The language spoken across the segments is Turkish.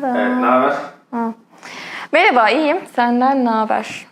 Tada. Evet, ne haber? Merhaba, iyiyim. Senden ne haber?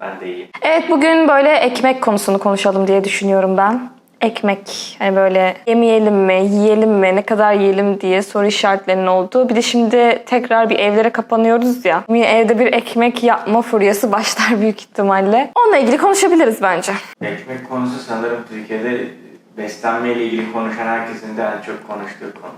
Ben de iyiyim. Evet, bugün böyle ekmek konusunu konuşalım diye düşünüyorum ben. Ekmek, hani böyle yemeyelim mi, yiyelim mi, ne kadar yiyelim diye soru işaretlerinin olduğu. Bir de şimdi tekrar bir evlere kapanıyoruz ya. Evde bir ekmek yapma furyası başlar büyük ihtimalle. Onunla ilgili konuşabiliriz bence. Ekmek konusu sanırım Türkiye'de beslenmeyle ilgili konuşan herkesin de en çok konuştuğu konu.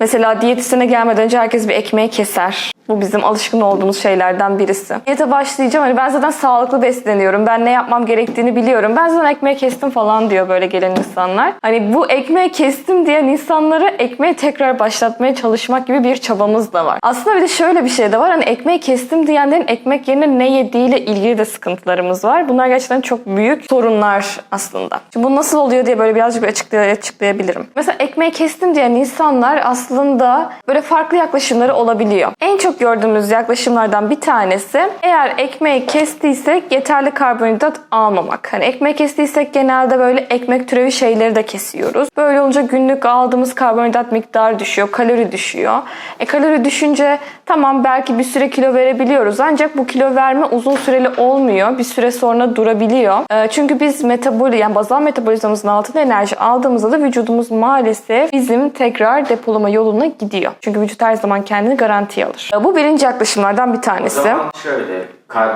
Mesela diyetisyene gelmeden önce herkes bir ekmeği keser. Bu bizim alışkın olduğumuz şeylerden birisi. Diyete başlayacağım. Hani ben zaten sağlıklı besleniyorum. Ben ne yapmam gerektiğini biliyorum. Ben zaten ekmeği kestim falan diyor böyle gelen insanlar. Hani bu ekmeği kestim diyen insanları ekmeği tekrar başlatmaya çalışmak gibi bir çabamız da var. Aslında bir de şöyle bir şey de var. Hani ekmeği kestim diyenlerin ekmek yerine ne yediğiyle ilgili de sıkıntılarımız var. Bunlar gerçekten çok büyük sorunlar aslında. Şimdi bu nasıl oluyor diye böyle birazcık bir açıklay- açıklayabilirim. Mesela ekmeği kestim diyen insanlar aslında böyle farklı yaklaşımları olabiliyor. En çok gördüğümüz yaklaşımlardan bir tanesi eğer ekmeği kestiysek yeterli karbonhidrat almamak. Hani ekmeği kestiysek genelde böyle ekmek türevi şeyleri de kesiyoruz. Böyle olunca günlük aldığımız karbonhidrat miktarı düşüyor, kalori düşüyor. E kalori düşünce tamam belki bir süre kilo verebiliyoruz ancak bu kilo verme uzun süreli olmuyor. Bir süre sonra durabiliyor. E, çünkü biz metabol yani bazal metabolizmamızın altında enerji aldığımızda da vücudumuz maalesef bizim tekrar depolama yoluna gidiyor. Çünkü vücut her zaman kendini garantiye alır. E, bu birinci yaklaşımlardan bir O tanesi. zaman şöyle,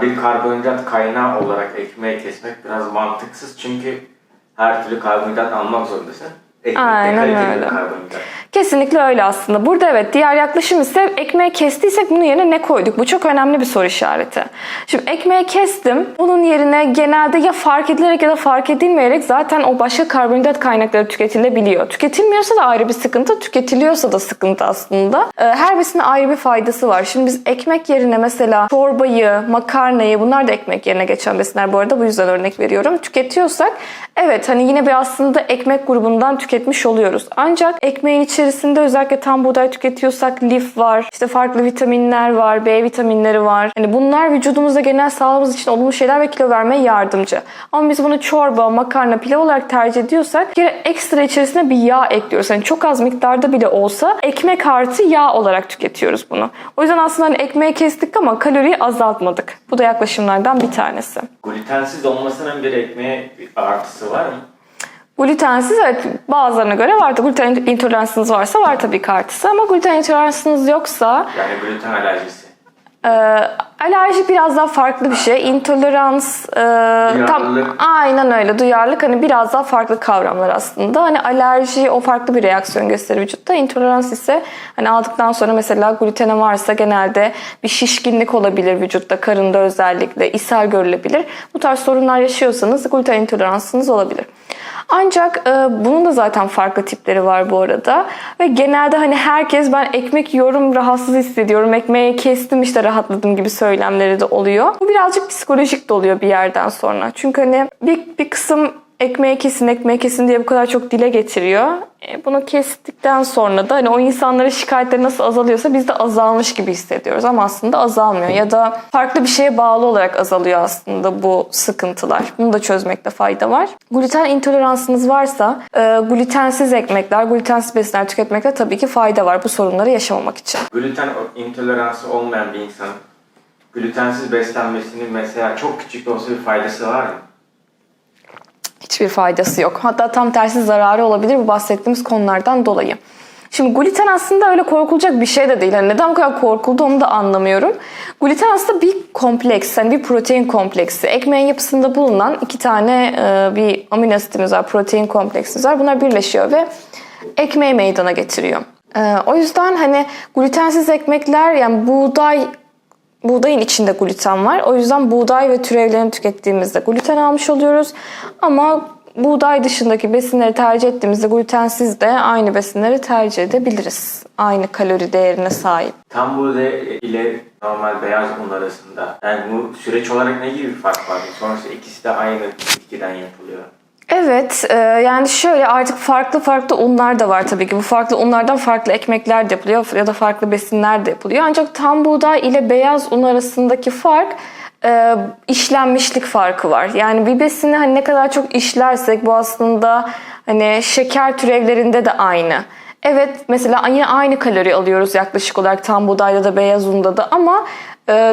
bir karbonhidrat kaynağı olarak ekmeği kesmek biraz mantıksız çünkü her türlü karbonhidrat almak zorundasın. Ekmekte Aynen öyle. karbonhidrat. Kesinlikle öyle aslında. Burada evet diğer yaklaşım ise ekmeği kestiysek bunun yerine ne koyduk? Bu çok önemli bir soru işareti. Şimdi ekmeği kestim. Bunun yerine genelde ya fark edilerek ya da fark edilmeyerek zaten o başka karbonhidrat kaynakları tüketilebiliyor. Tüketilmiyorsa da ayrı bir sıkıntı, tüketiliyorsa da sıkıntı aslında. Ee, Her birisinin ayrı bir faydası var. Şimdi biz ekmek yerine mesela çorbayı, makarnayı bunlar da ekmek yerine geçen besinler bu arada bu yüzden örnek veriyorum. Tüketiyorsak evet hani yine bir aslında ekmek grubundan tüketmiş oluyoruz. Ancak ekmeğin içerisinde özellikle tam buğday tüketiyorsak lif var, işte farklı vitaminler var, B vitaminleri var. Hani bunlar vücudumuzda genel sağlığımız için olumlu şeyler ve kilo vermeye yardımcı. Ama biz bunu çorba, makarna, pilav olarak tercih ediyorsak bir ekstra içerisine bir yağ ekliyoruz. Yani çok az miktarda bile olsa ekmek artı yağ olarak tüketiyoruz bunu. O yüzden aslında hani ekmeği kestik ama kaloriyi azaltmadık. Bu da yaklaşımlardan bir tanesi. Glutensiz olmasının bir ekmeğe bir artısı var mı? Glutensiz evet bazılarına göre var. Gluten intoleransınız varsa var tabii ki artısı ama gluten intoleransınız yoksa Yani gluten alerjisi. e, alerji biraz daha farklı bir şey. İntolerans e, tam aynen öyle duyarlılık hani biraz daha farklı kavramlar aslında. Hani alerji o farklı bir reaksiyon gösterir vücutta. İntolerans ise hani aldıktan sonra mesela glutene varsa genelde bir şişkinlik olabilir vücutta, karında özellikle ishal görülebilir. Bu tarz sorunlar yaşıyorsanız gluten intoleransınız olabilir. Ancak e, bunun da zaten farklı tipleri var bu arada. Ve genelde hani herkes ben ekmek yiyorum rahatsız hissediyorum. Ekmeği kestim işte rahatladım gibi söylemleri de oluyor. Bu birazcık psikolojik de oluyor bir yerden sonra. Çünkü hani bir, bir kısım ekmeği kesin ekmeği kesin diye bu kadar çok dile getiriyor. E, bunu kestikten sonra da hani o insanların şikayetleri nasıl azalıyorsa biz de azalmış gibi hissediyoruz ama aslında azalmıyor ya da farklı bir şeye bağlı olarak azalıyor aslında bu sıkıntılar. Bunu da çözmekte fayda var. Gluten intoleransınız varsa e, glutensiz ekmekler, glutensiz besinler tüketmekte tabii ki fayda var bu sorunları yaşamamak için. Gluten intoleransı olmayan bir insan glutensiz beslenmesinin mesela çok küçük olsa bir faydası var mı? Hiçbir faydası yok. Hatta tam tersi zararı olabilir bu bahsettiğimiz konulardan dolayı. Şimdi gluten aslında öyle korkulacak bir şey de değil. Yani neden bu kadar korkuldu onu da anlamıyorum. Gluten aslında bir kompleks, yani bir protein kompleksi. Ekmeğin yapısında bulunan iki tane e, bir amino asitimiz var, protein kompleksimiz var. Bunlar birleşiyor ve ekmeği meydana getiriyor. E, o yüzden hani glutensiz ekmekler yani buğday Buğdayın içinde gluten var. O yüzden buğday ve türevlerini tükettiğimizde gluten almış oluyoruz. Ama buğday dışındaki besinleri tercih ettiğimizde glutensiz de aynı besinleri tercih edebiliriz. Aynı kalori değerine sahip. Tam buğday ile normal beyaz un arasında yani bu süreç olarak ne gibi bir fark var? Sonuçta ikisi de aynı bitkiden yapılıyor. Evet, e, yani şöyle artık farklı farklı unlar da var tabii ki. Bu farklı unlardan farklı ekmekler de yapılıyor ya da farklı besinler de yapılıyor. Ancak tam buğday ile beyaz un arasındaki fark e, işlenmişlik farkı var. Yani bir besini hani ne kadar çok işlersek bu aslında hani şeker türevlerinde de aynı. Evet mesela yine aynı kalori alıyoruz yaklaşık olarak tam buğdayda da beyaz unda da ama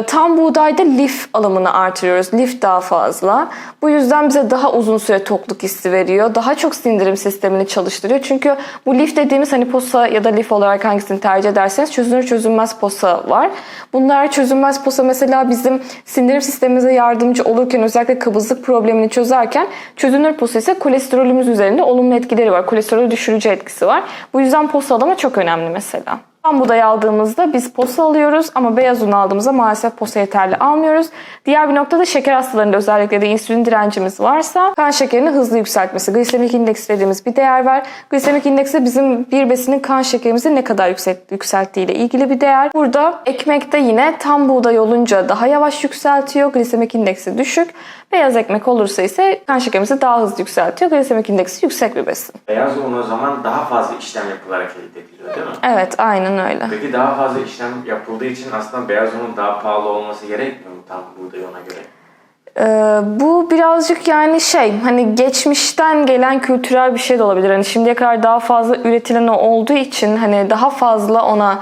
tam buğdayda lif alımını artırıyoruz. Lif daha fazla. Bu yüzden bize daha uzun süre tokluk hissi veriyor. Daha çok sindirim sistemini çalıştırıyor. Çünkü bu lif dediğimiz hani posa ya da lif olarak hangisini tercih ederseniz çözünür çözünmez posa var. Bunlar çözünmez posa mesela bizim sindirim sistemimize yardımcı olurken özellikle kabızlık problemini çözerken çözünür posa ise kolesterolümüz üzerinde olumlu etkileri var. Kolesterolü düşürücü etkisi var. Bu yüzden posa alımı çok önemli mesela. Tam buğday aldığımızda biz posa alıyoruz ama beyaz un aldığımızda maalesef posa yeterli almıyoruz. Diğer bir nokta da şeker hastalarında özellikle de insülin direncimiz varsa kan şekerini hızlı yükseltmesi. Glisemik indeks dediğimiz bir değer var. Glisemik indeks de bizim bir besinin kan şekerimizi ne kadar yüksek, yükselttiği ile ilgili bir değer. Burada ekmekte yine tam buğday olunca daha yavaş yükseltiyor. Glisemik indeksi düşük. Beyaz ekmek olursa ise kan şekerimizi daha hızlı yükseltiyor. Glisemik indeksi yüksek bir besin. Beyaz un o zaman daha fazla işlem yapılarak elde ediliyor değil mi? Evet aynen öyle. Peki daha fazla işlem yapıldığı için aslında beyaz unun daha pahalı olması gerekmiyor mu tam buğday ona göre? Ee, bu birazcık yani şey hani geçmişten gelen kültürel bir şey de olabilir. Hani şimdiye kadar daha fazla üretilen olduğu için hani daha fazla ona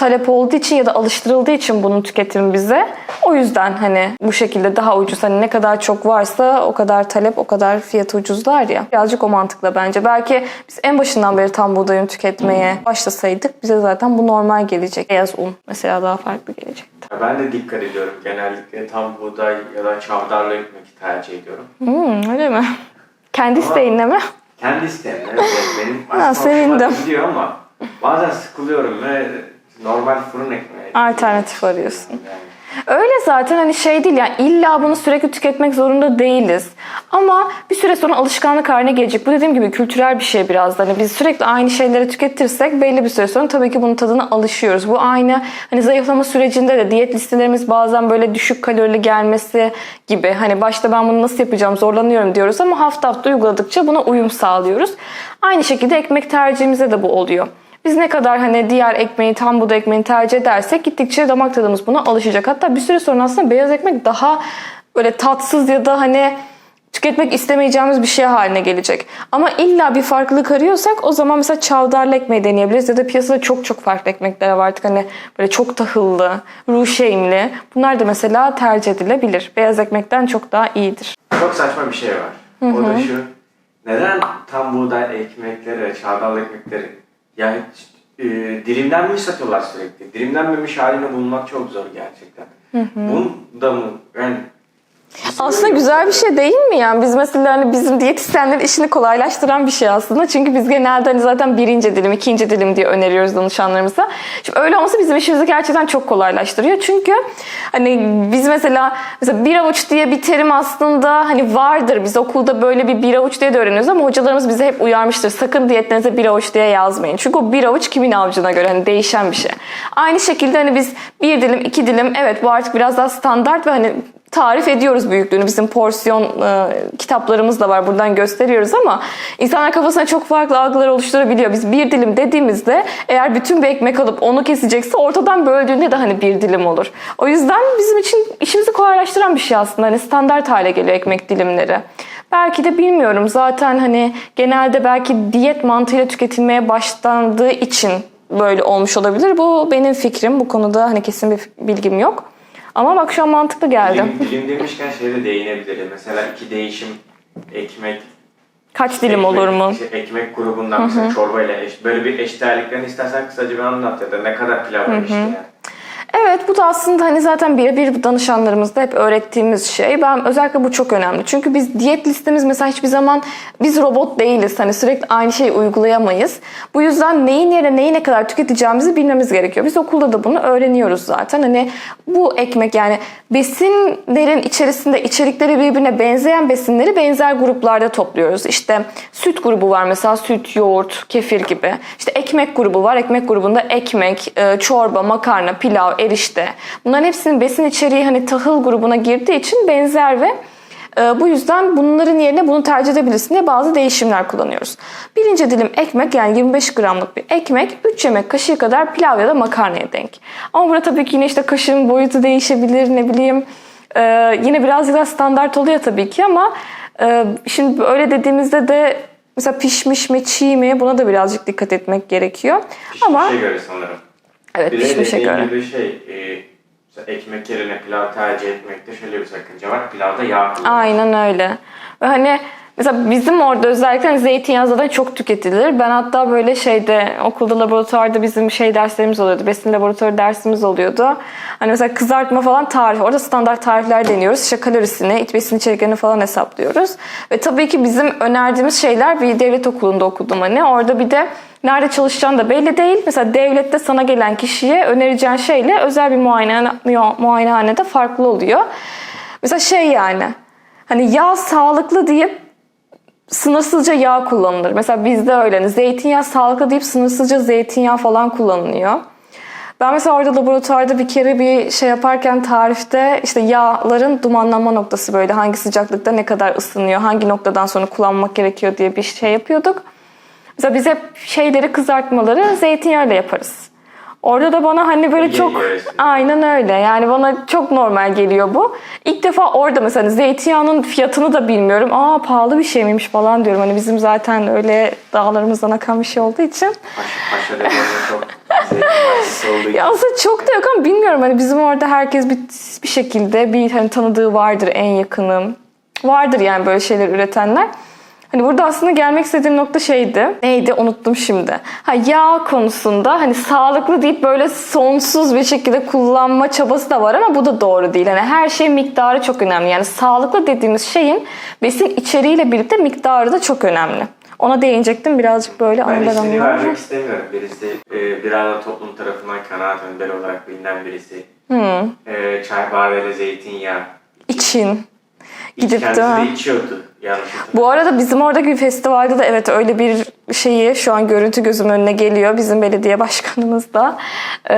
talep olduğu için ya da alıştırıldığı için bunun tüketimi bize. O yüzden hani bu şekilde daha ucuz. Hani ne kadar çok varsa o kadar talep o kadar fiyatı ucuzlar ya. Birazcık o mantıkla bence. Belki biz en başından beri tam buğday unu tüketmeye başlasaydık bize zaten bu normal gelecek. Beyaz un mesela daha farklı gelecekti. Ben de dikkat ediyorum. Genellikle tam buğday ya da çavdarlı ekmek tercih ediyorum. Hmm, öyle mi? Kendi isteğinle mi? Kendi isteğimle. evet, benim Ha, aslında hoşuma sevindim. gidiyor ama bazen sıkılıyorum ve normal fırın ekmeği. Alternatif arıyorsun. Yani. Öyle zaten hani şey değil yani illa bunu sürekli tüketmek zorunda değiliz. Ama bir süre sonra alışkanlık haline gelecek. Bu dediğim gibi kültürel bir şey biraz da. Hani biz sürekli aynı şeyleri tüketirsek belli bir süre sonra tabii ki bunun tadına alışıyoruz. Bu aynı hani zayıflama sürecinde de diyet listelerimiz bazen böyle düşük kalorili gelmesi gibi. Hani başta ben bunu nasıl yapacağım zorlanıyorum diyoruz ama hafta hafta uyguladıkça buna uyum sağlıyoruz. Aynı şekilde ekmek tercihimize de bu oluyor. Biz ne kadar hani diğer ekmeği, tam buğday ekmeğini tercih edersek gittikçe damak tadımız buna alışacak. Hatta bir süre sonra aslında beyaz ekmek daha böyle tatsız ya da hani tüketmek istemeyeceğimiz bir şey haline gelecek. Ama illa bir farklılık arıyorsak o zaman mesela çavdarlı ekmeği deneyebiliriz. Ya da piyasada çok çok farklı ekmekler var artık hani böyle çok tahıllı, ruşeymli. Bunlar da mesela tercih edilebilir. Beyaz ekmekten çok daha iyidir. Çok saçma bir şey var. O da şu. Neden tam buğday ekmekleri, çavdarlı ekmekleri yani e, dilimlenmiş satıyorlar sürekli. Dilimlenmemiş halini bulmak çok zor gerçekten. Bunu da mı? Yani Aslında güzel bir şey değil mi yani? Biz mesela hani bizim diyetisyenlerin işini kolaylaştıran bir şey aslında. Çünkü biz genelde hani zaten birinci dilim, ikinci dilim diye öneriyoruz danışanlarımıza. Şimdi öyle olması bizim işimizi gerçekten çok kolaylaştırıyor. Çünkü hani biz mesela mesela bir avuç diye bir terim aslında hani vardır. Biz okulda böyle bir bir avuç diye de öğreniyoruz ama hocalarımız bize hep uyarmıştır. Sakın diyetlerinize bir avuç diye yazmayın. Çünkü o bir avuç kimin avucuna göre hani değişen bir şey. Aynı şekilde hani biz bir dilim, iki dilim evet bu artık biraz daha standart ve hani tarif ediyoruz büyüklüğünü. Bizim porsiyon e, kitaplarımız da var. Buradan gösteriyoruz ama insanlar kafasına çok farklı algılar oluşturabiliyor. Biz bir dilim dediğimizde eğer bütün bir ekmek alıp onu kesecekse ortadan böldüğünde de hani bir dilim olur. O yüzden bizim için işimizi kolaylaştıran bir şey aslında. Hani standart hale geliyor ekmek dilimleri. Belki de bilmiyorum. Zaten hani genelde belki diyet mantığıyla tüketilmeye başlandığı için böyle olmuş olabilir. Bu benim fikrim. Bu konuda hani kesin bir bilgim yok. Ama bak şu an mantıklı geldi. dilim, dilim demişken şeye de değinebilirim. Mesela iki değişim ekmek Kaç dilim ekmek, olur mu? işte ekmek grubundan mesela çorbayla eş, böyle bir eşdeğerliklerini istersen kısaca bir anlat ya da ne kadar pilav var işte yani. Evet bu da aslında hani zaten birebir danışanlarımızda hep öğrettiğimiz şey. Ben özellikle bu çok önemli. Çünkü biz diyet listemiz mesela hiçbir zaman biz robot değiliz. Hani sürekli aynı şeyi uygulayamayız. Bu yüzden neyin yerine neyi ne kadar tüketeceğimizi bilmemiz gerekiyor. Biz okulda da bunu öğreniyoruz zaten. Hani bu ekmek yani besinlerin içerisinde içerikleri birbirine benzeyen besinleri benzer gruplarda topluyoruz. İşte süt grubu var mesela süt, yoğurt, kefir gibi. İşte ekmek grubu var. Ekmek grubunda ekmek, e, çorba, makarna, pilav, erişte. Bunların hepsinin besin içeriği hani tahıl grubuna girdiği için benzer ve e, bu yüzden bunların yerine bunu tercih edebilirsin diye bazı değişimler kullanıyoruz. Birinci dilim ekmek yani 25 gramlık bir ekmek 3 yemek kaşığı kadar pilav ya da makarnaya denk. Ama burada tabii ki yine işte kaşığın boyutu değişebilir ne bileyim. e, yine birazcık daha standart oluyor tabii ki ama e, şimdi öyle dediğimizde de Mesela pişmiş mi çiğ mi buna da birazcık dikkat etmek gerekiyor. Ama Pişmişe göre sanırım. Evet Bir pişmişe göre. gibi şey, e, mesela ekmek yerine pilav tercih etmekte şöyle bir sakınca var. Pilavda yağ kullanılıyor. Aynen öyle. Ve hani mesela bizim orada özellikle hani zeytinyağı zaten çok tüketilir. Ben hatta böyle şeyde okulda laboratuvarda bizim şey derslerimiz oluyordu. Besin laboratuvarı dersimiz oluyordu. Hani mesela kızartma falan tarif. Orada standart tarifler deniyoruz. İşte kalorisini, it besin içeriklerini falan hesaplıyoruz. Ve tabii ki bizim önerdiğimiz şeyler bir devlet okulunda okudum hani. Orada bir de Nerede çalışacağın da belli değil. Mesela devlette sana gelen kişiye önereceğin şeyle özel bir muayene, muayenehanede farklı oluyor. Mesela şey yani hani yağ sağlıklı deyip sınırsızca yağ kullanılır. Mesela bizde öyle. Hani zeytinyağı sağlıklı deyip sınırsızca zeytinyağı falan kullanılıyor. Ben mesela orada laboratuvarda bir kere bir şey yaparken tarifte işte yağların dumanlanma noktası böyle hangi sıcaklıkta ne kadar ısınıyor, hangi noktadan sonra kullanmak gerekiyor diye bir şey yapıyorduk. Mesela biz hep şeyleri kızartmaları zeytinyağıyla yaparız. Orada da bana hani böyle çok aynen öyle yani bana çok normal geliyor bu. İlk defa orada mesela hani zeytinyağının fiyatını da bilmiyorum. Aa pahalı bir şey miymiş falan diyorum. Hani bizim zaten öyle dağlarımızdan akan bir şey olduğu için. Çok için. Ya aslında çok da yok ama bilmiyorum hani bizim orada herkes bir, bir şekilde bir hani tanıdığı vardır en yakınım. Vardır yani böyle şeyler üretenler. Hani burada aslında gelmek istediğim nokta şeydi. Neydi unuttum şimdi. Ha yağ konusunda hani sağlıklı deyip böyle sonsuz bir şekilde kullanma çabası da var ama bu da doğru değil. Hani her şey miktarı çok önemli. Yani sağlıklı dediğimiz şeyin besin içeriğiyle birlikte miktarı da çok önemli. Ona değinecektim birazcık böyle Ben anılar anılar. vermek istemiyorum. Birisi e, biraz da toplum tarafından kanaat önderi olarak bilinen birisi. E, çay bardağı zeytinyağı. İçin. Gidip Kendisi de. de içiyordu. Yanlış hatırlamıyorsam. Bu arada bizim oradaki bir festivalde de evet öyle bir şeyi şu an görüntü gözüm önüne geliyor. Bizim belediye başkanımız da e,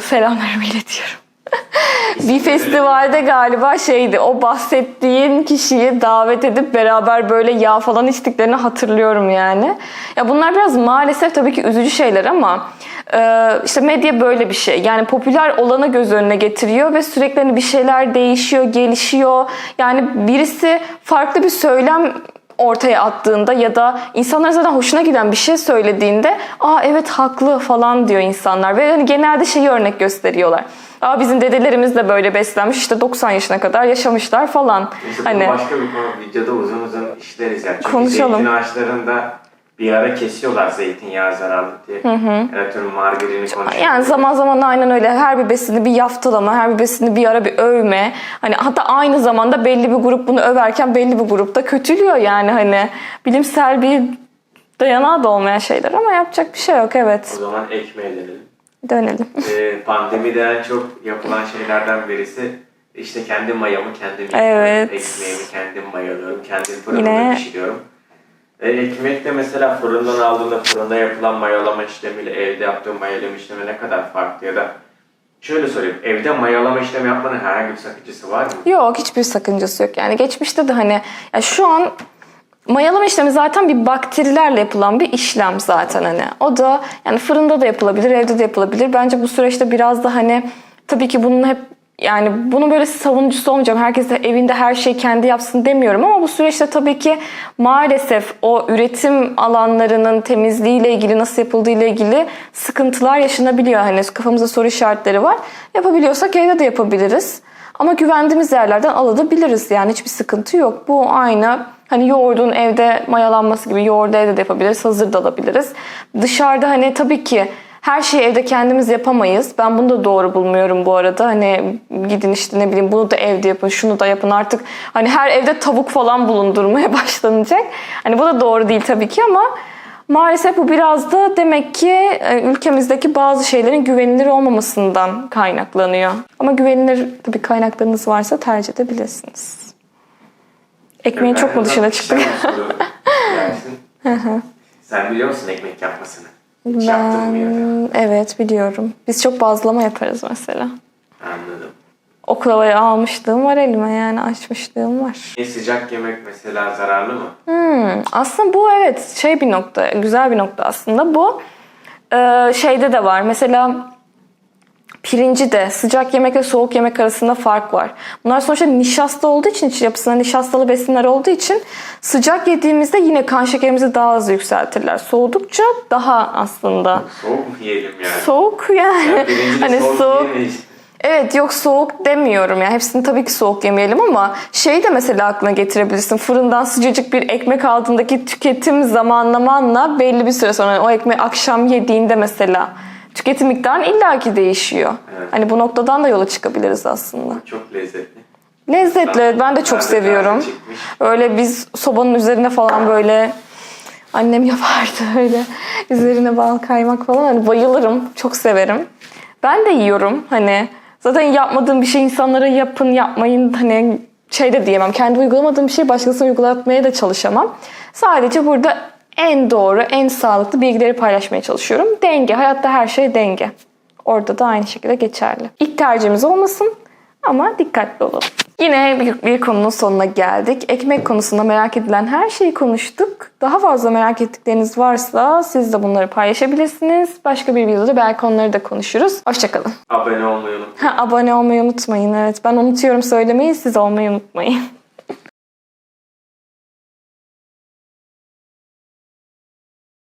selamlarımı iletiyorum. bir festivalde galiba şeydi o bahsettiğin kişiyi davet edip beraber böyle yağ falan içtiklerini hatırlıyorum yani. Ya bunlar biraz maalesef tabii ki üzücü şeyler ama e, işte medya böyle bir şey. Yani popüler olanı göz önüne getiriyor ve sürekli hani bir şeyler değişiyor, gelişiyor. Yani birisi farklı bir söylem ortaya attığında ya da insanlar zaten hoşuna giden bir şey söylediğinde aa evet haklı falan diyor insanlar ve hani genelde şeyi örnek gösteriyorlar. Aa bizim dedelerimiz de böyle beslenmiş işte 90 yaşına kadar yaşamışlar falan. Neyse, Hani başka bir konu videoda uzun uzun işleriz yani. Çünkü Konuşalım. zeytin ağaçlarında bir ara kesiyorlar zeytinyağı zararlı diye. Evet, tüm margarini konuşuyoruz. Yani zaman zaman aynen öyle her bir besini bir yaftalama, her bir besini bir ara bir övme. Hani hatta aynı zamanda belli bir grup bunu överken belli bir grup da kötülüyor yani hani bilimsel bir dayanağı da olmayan şeyler ama yapacak bir şey yok evet. O zaman ekmeğe dönelim. Dönelim. Ee, pandemide en çok yapılan şeylerden birisi işte kendi mayamı kendim yapıyorum. Evet. Ekmeğimi kendim mayalıyorum. Kendim fırında Yine- pişiriyorum. E, ekmek de mesela fırından aldığında fırında yapılan mayalama işlemiyle evde yaptığım mayalama işlemi ne kadar farklı ya da şöyle sorayım. Evde mayalama işlemi yapmanın herhangi bir sakıncası var mı? Yok hiçbir sakıncası yok. Yani geçmişte de hani ya şu an mayalama işlemi zaten bir bakterilerle yapılan bir işlem zaten hani. O da yani fırında da yapılabilir, evde de yapılabilir. Bence bu süreçte biraz da hani tabii ki bunun hep yani bunun böyle savunucusu olmayacağım. Herkes de evinde her şeyi kendi yapsın demiyorum ama bu süreçte tabii ki maalesef o üretim alanlarının temizliğiyle ilgili nasıl yapıldığı ile ilgili sıkıntılar yaşanabiliyor. Hani kafamızda soru işaretleri var. Yapabiliyorsak evde de yapabiliriz. Ama güvendiğimiz yerlerden alabiliriz yani hiçbir sıkıntı yok. Bu aynı hani yoğurdun evde mayalanması gibi yoğurdu evde de yapabiliriz, hazır da alabiliriz. Dışarıda hani tabii ki her şeyi evde kendimiz yapamayız. Ben bunu da doğru bulmuyorum bu arada. Hani gidin işte ne bileyim bunu da evde yapın, şunu da yapın artık. Hani her evde tavuk falan bulundurmaya başlanacak. Hani bu da doğru değil tabii ki ama Maalesef bu biraz da demek ki e, ülkemizdeki bazı şeylerin güvenilir olmamasından kaynaklanıyor. Ama güvenilir tabii kaynaklarınız varsa tercih edebilirsiniz. Ekmeğin çok mu dışına çıktık? Sen biliyor musun ekmek yapmasını? Hiç? Ben evet biliyorum. Biz çok bazlama yaparız mesela. Anladım. Oklavayı almışlığım var elime yani açmışlığım var. E, sıcak yemek mesela zararlı mı? Hmm, aslında bu evet şey bir nokta, güzel bir nokta aslında. Bu e, şeyde de var. Mesela pirinci de sıcak yemek ve soğuk yemek arasında fark var. Bunlar sonuçta nişasta olduğu için, iç yapısında nişastalı besinler olduğu için sıcak yediğimizde yine kan şekerimizi daha hızlı yükseltirler. Soğudukça daha aslında. Soğuk mu yiyelim yani? Soğuk yani. yani hani soğuk, soğuk. Evet yok soğuk demiyorum ya. Hepsini tabii ki soğuk yemeyelim ama şey de mesela aklına getirebilirsin. Fırından sıcacık bir ekmek aldığındaki tüketim zamanlamanla belli bir süre sonra o ekmeği akşam yediğinde mesela tüketim miktarın illaki değişiyor. Evet. Hani bu noktadan da yola çıkabiliriz aslında. Çok lezzetli. Lezzetli evet, ben de çok Ben seviyorum. Öyle biz sobanın üzerine falan böyle annem yapardı öyle. Üzerine bal kaymak falan hani bayılırım. Çok severim. Ben de yiyorum hani. Zaten yapmadığım bir şey insanlara yapın yapmayın hani şey de diyemem. Kendi uygulamadığım bir şeyi başkasına uygulatmaya da çalışamam. Sadece burada en doğru, en sağlıklı bilgileri paylaşmaya çalışıyorum. Denge. Hayatta her şey denge. Orada da aynı şekilde geçerli. İlk tercihimiz olmasın ama dikkatli olalım. Yine bir, bir konunun sonuna geldik. Ekmek konusunda merak edilen her şeyi konuştuk. Daha fazla merak ettikleriniz varsa siz de bunları paylaşabilirsiniz. Başka bir videoda belki onları da konuşuruz. Hoşçakalın. Abone olmayı unutmayın. Ha, abone olmayı unutmayın. Evet ben unutuyorum söylemeyi siz olmayı unutmayın.